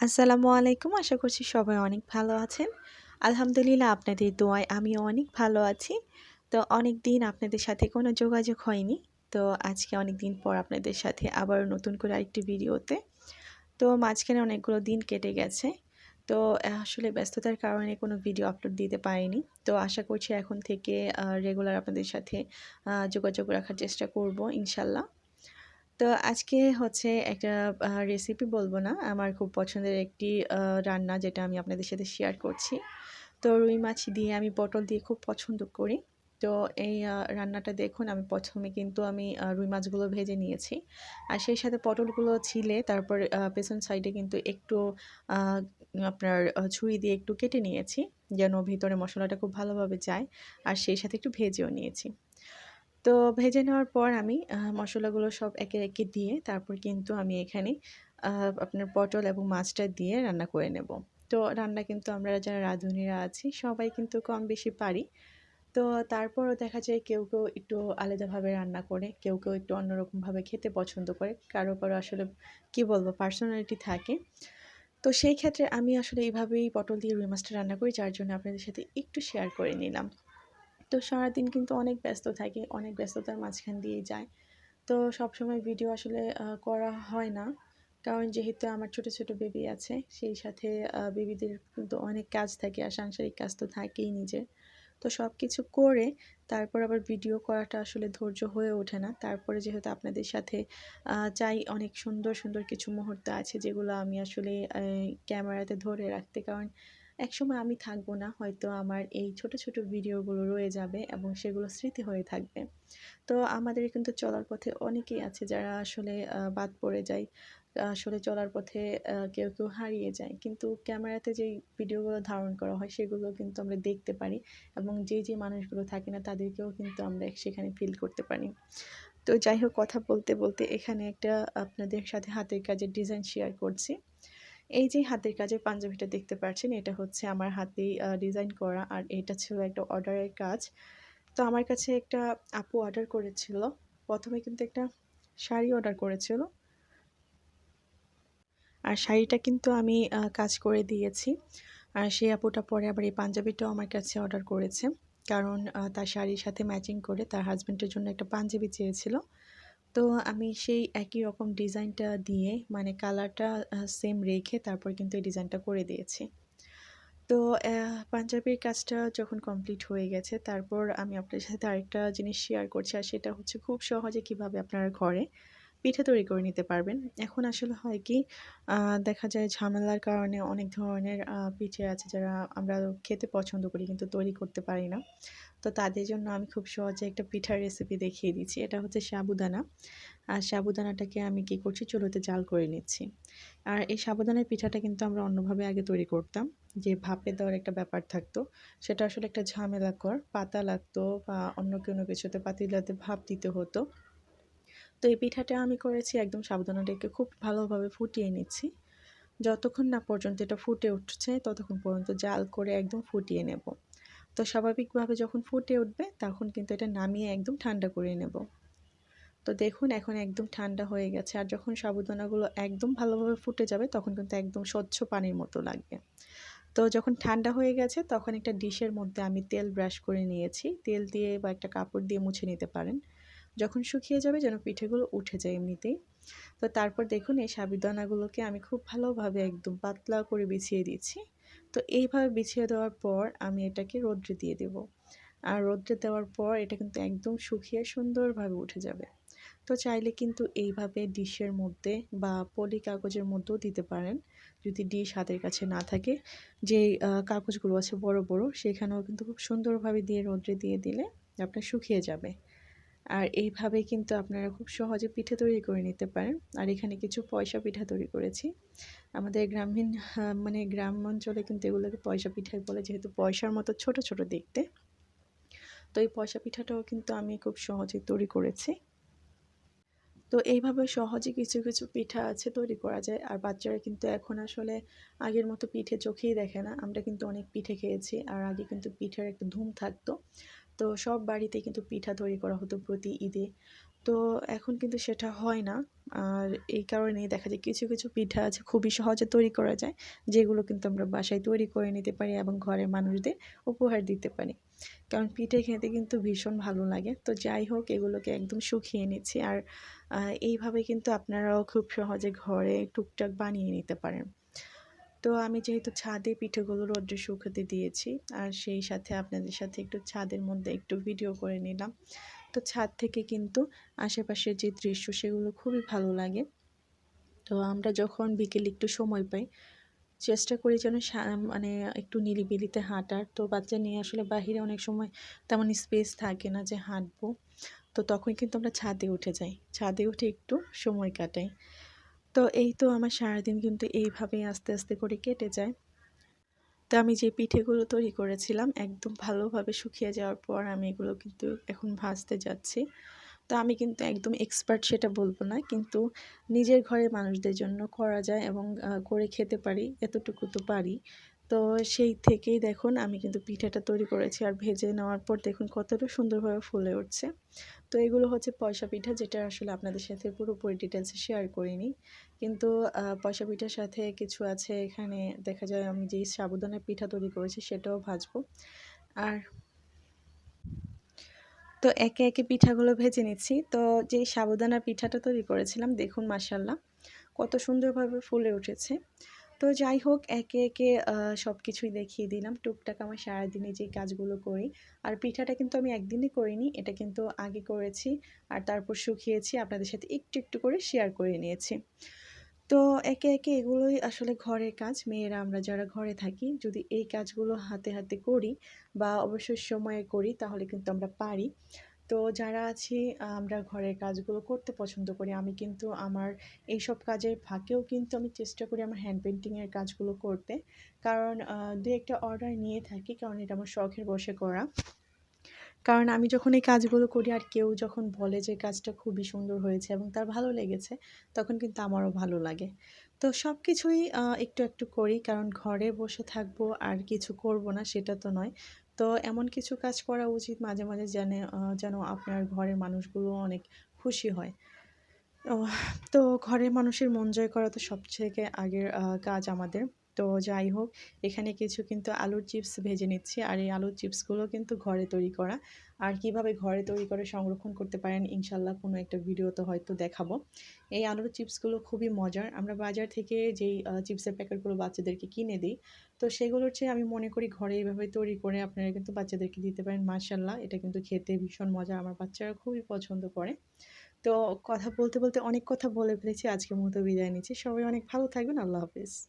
আসসালামু আলাইকুম। আশা করছি সবাই অনেক ভালো আছেন। আলহামদুলিল্লাহ আপনাদের দোয়ায় আমিও অনেক ভালো আছি। তো অনেক দিন আপনাদের সাথে কোনো যোগাযোগ হয়নি। তো আজকে অনেক দিন পর আপনাদের সাথে আবার নতুন করে আরেকটি ভিডিওতে। তো মাঝখানে অনেকগুলো দিন কেটে গেছে। তো আসলে ব্যস্ততার কারণে কোনো ভিডিও আপলোড দিতে পারিনি। তো আশা করছি এখন থেকে রেগুলার আপনাদের সাথে যোগাযোগ রাখার চেষ্টা করব ইনশাল্লাহ। তো আজকে হচ্ছে একটা রেসিপি বলব না। আমার খুব পছন্দের একটি রান্না যেটা আমি আপনাদের সাথে শেয়ার করছি। তো রুই মাছ দিয়ে আমি পটল দিয়ে খুব পছন্দ করি। তো এই রান্নাটা দেখুন, আমি প্রথমে কিন্তু আমি রুই মাছগুলো ভেজে নিয়েছি। আর সেই সাথে পটলগুলো ছিলে, তারপর পেছন সাইডে কিন্তু একটু আপনার ছুরি দিয়ে একটু কেটে নিয়েছি, যেন ভিতরে মশলাটা খুব ভালোভাবে যায়। আর সেই সাথে একটু ভেজেও নিয়েছি। তো ভেজে নেওয়ার পর আমি মশলাগুলো সব একে একে দিয়ে তারপর কিন্তু আমি এখানে আপনার পটল এবং মাছটা দিয়ে রান্না করে নেব। তো রান্না কিন্তু আমরা যারা রাঁধুনিরা আছি, সবাই কিন্তু কম বেশি পারি। তো তারপরও দেখা যায় কেউ কেউ একটু আলাদাভাবে রান্না করে, কেউ কেউ একটু অন্যরকমভাবে খেতে পছন্দ করে। কারও কারও আসলে, কি বলব পার্সোনালিটি থাকে। তো সেই ক্ষেত্রে আমি আসলে এইভাবেই পটল দিয়ে রুই মাছটা রান্না করি, যার জন্য আপনাদের সাথে একটু শেয়ার করে নিলাম। তো সারাদিন কিন্তু অনেক ব্যস্ত থাকি, অনেক ব্যস্ততার মাঝখান দিয়েই যায়। তো সবসময় ভিডিও আসলে করা হয় না। কারণ যেহেতু আমার ছোট ছোট বেবি আছে, সেই সাথে বেবিদের কিন্তু অনেক কাজ থাকে আর সাংসারিক কাজ তো থাকেই নিজের। তো সব কিছু করে তারপর আবার ভিডিও করাটা আসলে ধৈর্য হয়ে ওঠে না। তারপরে যেহেতু আপনাদের সাথে চাই অনেক সুন্দর সুন্দর কিছু মুহূর্ত আছে যেগুলো আমি আসলে ক্যামেরাতে ধরে রাখতে। কারণ একসময় আমি থাকব না, হয়তো আমার এই ছোট ছোট ভিডিওগুলো রয়ে যাবে এবং সেগুলো স্মৃতি হয়ে থাকবে। তো আমাদের কিন্তু চলার পথে অনেকেই আছে যারা আসলে বাদ পড়ে যায়, আসলে চলার পথে কেউ কেউ হারিয়ে যায়। কিন্তু ক্যামেরাতে যেই ভিডিওগুলো ধারণ করা হয় সেগুলো কিন্তু আমরা দেখতে পারি এবং যে যে মানুষগুলো থাকে না তাদেরকেও কিন্তু আমরা সেখানে ফিল করতে পারি। তো যাই হোক, কথা বলতে বলতে এখানে একটা আপনাদের সাথে হাতের কাজের ডিজাইন শেয়ার করছি। এই যে হাতের কাজের পাঞ্জাবিটা দেখতে পাচ্ছেন এটা হচ্ছে আমার হাতেই ডিজাইন করা আর এটা ছিল একটা অর্ডারের কাজ। তো আমার কাছে একটা আপু অর্ডার করেছিল, প্রথমে কিন্তু একটা শাড়ি অর্ডার করেছিল। আর শাড়িটা কিন্তু আমি কাজ করে দিয়েছি। আর সেই আপুটা পরে আবার এই পাঞ্জাবিটাও আমার কাছে অর্ডার করেছে। কারণ তার শাড়ির সাথে ম্যাচিং করে তার হাজব্যান্ডের জন্য একটা পাঞ্জাবি চেয়েছিল। তো আমি সেই একই রকম ডিজাইনটা দিয়ে মানে কালারটা সেম রেখে তারপর কিন্তু এই ডিজাইনটা করে দিয়েছি। তো পাঞ্জাবির কাজটা যখন কমপ্লিট হয়ে গেছে, তারপর আমি আপনার সাথে আরেকটা জিনিস শেয়ার করছি, আর সেটা হচ্ছে খুব সহজে কীভাবে আপনারা ঘরে পিঠে তৈরি করে নিতে পারবেন। এখন আসলে হয় কি দেখা যায় ঝামেলার কারণে অনেক ধরনের পিঠে আছে যারা আমরা খেতে পছন্দ করি কিন্তু তৈরি করতে পারি না। তো তাদের জন্য আমি খুব সহজে একটা পিঠার রেসিপি দেখিয়ে দিচ্ছি। এটা হচ্ছে সাবুদানা। আর সাবুদানাটাকে আমি কি করছি, চুলোতে জাল করে নিচ্ছি। আর এই সাবুদানার পিঠাটা কিন্তু আমরা অন্যভাবে আগে তৈরি করতাম। যে ভাপে দেওয়ার একটা ব্যাপার থাকতো। সেটা আসলে একটা ঝামেলা কর পাতা লাগতো বা অন্য কোনো কিছুতে পাতিলাতে ভাপ দিতে হতো। তো এই পিঠাটা আমি করেছি, একদম সাবধানটাকে খুব ভালোভাবে ফুটিয়ে নিচ্ছি। যতক্ষণ না পর্যন্ত এটা ফুটে উঠছে, ততক্ষণ পর্যন্ত জাল করে একদম ফুটিয়ে নেব। তো স্বাভাবিকভাবে যখন ফুটে উঠবে, তখন কিন্তু এটা নামিয়ে একদম ঠান্ডা করে নেব। তো দেখুন, এখন একদম ঠান্ডা হয়ে গেছে। আর যখন সাবুদানাগুলো একদম ভালোভাবে ফুটে যাবে, তখন কিন্তু একদম স্বচ্ছ পানির মতো লাগবে। তো যখন ঠান্ডা হয়ে গেছে, তখন একটা ডিশের মধ্যে আমি তেল ব্রাশ করে নিয়েছি। তেল দিয়ে বা একটা কাপড় দিয়ে মুছে নিতে পারেন। যখন শুকিয়ে যাবে যেন পিঠেগুলো উঠে যায় এমনিতেই। তো তারপর দেখুন এই সাবিদানাগুলোকে আমি খুব ভালোভাবে একদম পাতলা করে বিছিয়ে দিচ্ছি তো এইভাবে বিছিয়ে দেওয়ার পর আমি এটাকে রোদ্রে দিয়ে দেব। আর রোদ্রে দেওয়ার পর এটা কিন্তু একদম শুকিয়ে সুন্দরভাবে উঠে যাবে। তো চাইলে কিন্তু এইভাবে ডিশের মধ্যে বা পলি কাগজের মধ্যেও দিতে পারেন। যদি ডিশ হাতের কাছে না থাকে, যে কাগজগুলো আছে বড় বড়, সেখানেও কিন্তু খুব সুন্দরভাবে দিয়ে রোদ্রে দিয়ে দিলে আপনার শুকিয়ে যাবে। আর এইভাবে কিন্তু আপনারা খুব সহজে পিঠে তৈরি করে নিতে পারেন। আর এখানে কিছু পয়সা পিঠা তৈরি করেছি। আমাদের গ্রামীণ মানে গ্রাম অঞ্চলে কিন্তু এগুলোকে পয়সা পিঠাই বলে, যেহেতু পয়সার মতো ছোট ছোট দেখতে। তো এই পয়সা পিঠাটাও কিন্তু আমি খুব সহজে তৈরি করেছি। তো এইভাবে সহজে কিছু কিছু পিঠা আছে তৈরি করা যায়। আর বাচ্চারা কিন্তু এখন আসলে আগের মতো পিঠে চোখেই দেখে না। আমরা কিন্তু অনেক পিঠে খেয়েছি। আর আগে কিন্তু পিঠের একটা ধুম থাকতো। তো সব বাড়িতে কিন্তু পিঠা তৈরি করা হতো প্রতি ঈদে। তো এখন কিন্তু সেটা হয় না। আর এই কারণেই দেখা যায় কিছু কিছু পিঠা আছে খুবই সহজে তৈরি করা যায়, যেগুলো কিন্তু আমরা বাসায় তৈরি করে নিতে পারি এবং ঘরের মানুষদের উপহার দিতে পারি। কারণ পিঠে খেতে কিন্তু ভীষণ ভালো লাগে। তো যাই হোক, এগুলোকে একদম শুকিয়ে নিচ্ছি। আর এইভাবে কিন্তু আপনারাও খুব সহজে ঘরে টুকটাক বানিয়ে নিতে পারেন। তো আমি যেহেতু ছাদে পিঠেগুলো রোদ্রে শুকাতে দিয়েছি, আর সেই সাথে আপনাদের সাথে একটু ছাদের মধ্যে একটু ভিডিও করে নিলাম। তো ছাদ থেকে কিন্তু আশেপাশের যে দৃশ্য সেগুলো খুবই ভালো লাগে। তো আমরা যখন বিকেলে একটু সময় পাই, চেষ্টা করি যেন মানে একটু নিরিবিলিতে হাঁটার। তো বাচ্চা নিয়ে আসলে বাহিরে অনেক সময় তেমন স্পেস থাকে না যে হাঁটবো। তো তখন কিন্তু আমরা ছাদে উঠে যাই। ছাদে উঠে একটু সময় কাটাই। তো এই তো আমার সারাদিন কিন্তু এইভাবেই আস্তে আস্তে করে কেটে যায়। তো আমি যে পিঠেগুলো তৈরি করেছিলাম, একদম ভালোভাবে শুকিয়ে যাওয়ার পর আমি এগুলো কিন্তু এখন ভাজতে যাচ্ছি। তো আমি কিন্তু একদম এক্সপার্ট সেটা বলব না, কিন্তু নিজের ঘরে মানুষদের জন্য করা যায় এবং করে খেতে পারি, এতটুকু তো পারি। তো সেই থেকেই দেখুন আমি কিন্তু পিঠাটা তৈরি করেছি আর ভেজে নেওয়ার পর দেখুন কতটা সুন্দরভাবে ফুলে উঠছে। তো এগুলো হচ্ছে পয়সা পিঠা যেটা আসলে আপনাদের সাথে পুরোপুরি ডিটেলসে শেয়ার করিনি। কিন্তু পয়সা পিঠার সাথে কিছু আছে এখানে দেখা যায় আমি যেই সাবুদানার পিঠা তৈরি করেছি সেটাও ভাজবো। আর তো একে একে পিঠাগুলো ভেজে নিচ্ছি। তো যেই সাবুদানার পিঠাটা তৈরি করেছিলাম, দেখুন মাসাল্লাহ কত সুন্দরভাবে ফুলে উঠেছে। তো যাই হোক, একে একে সব কিছুই দেখিয়ে দিলাম। টুকটাক আমার সারাদিনে যে কাজগুলো করি, আর পিঠাটা কিন্তু আমি একদিনই করিনি, এটা কিন্তু আগে করেছি, আর তারপর শুকিয়েছি, আপনাদের সাথে একটু একটু করে শেয়ার করে নিয়েছি। তো একে একে এগুলোই আসলে ঘরের কাজ, মেয়েরা, আমরা যারা ঘরে থাকি, যদি এই কাজগুলো হাতে হাতে করি বা অবসর সময়ে করি, তাহলে কিন্তু আমরা পারি। তো যারা আছি, আমরা ঘরের কাজগুলো করতে পছন্দ করি। আমি কিন্তু আমার এই সব কাজের ফাঁকেও কিন্তু আমি চেষ্টা করি আমার হ্যান্ড পেন্টিংয়ের কাজগুলো করতে। কারণ দু একটা অর্ডার নিয়ে থাকি, কারণ এটা আমার শখের বসে করা। কারণ আমি যখন এই কাজগুলো করি আর কেউ যখন বলে যে কাজটা খুবই সুন্দর হয়েছে এবং তার ভালো লেগেছে, তখন কিন্তু আমারও ভালো লাগে। তো সব কিছুই একটু একটু করি। কারণ ঘরে বসে থাকব আর কিছু করব না, সেটা তো নয়। তো এমন কিছু কাজ করা উচিত মাঝে মাঝে যেন যেন আপনার ঘরের মানুষগুলো অনেক খুশি হয়। তো ঘরের মানুষের মন জয় করা তো সব থেকে আগের কাজ আমাদের। তো যাই হোক, এখানে কিছু কিন্তু আলুর চিপস ভেজে নিচ্ছি। আর এই আলুর চিপসগুলো কিন্তু ঘরে তৈরি করা। আর কীভাবে ঘরে তৈরি করে সংরক্ষণ করতে পারেন ইনশাল্লাহ কোনো একটা ভিডিওতে হয়তো দেখাবো। এই আলুর চিপসগুলো খুবই মজার। আমরা বাজার থেকে যেই চিপসের প্যাকেটগুলো বাচ্চাদেরকে কিনে দিই, তো সেগুলোর চেয়ে আমি মনে করি ঘরে এইভাবে তৈরি করে আপনারা কিন্তু বাচ্চাদেরকে দিতে পারেন। মার্শাল্লাহ এটা কিন্তু খেতে ভীষণ মজা। আমার বাচ্চারা খুবই পছন্দ করে। তো কথা বলতে বলতে অনেক কথা বলে ফেলেছি। আজকের মতো বিদায় নিচ্ছি। সবাই অনেক ভালো থাকবেন। আল্লাহ হাফিজ।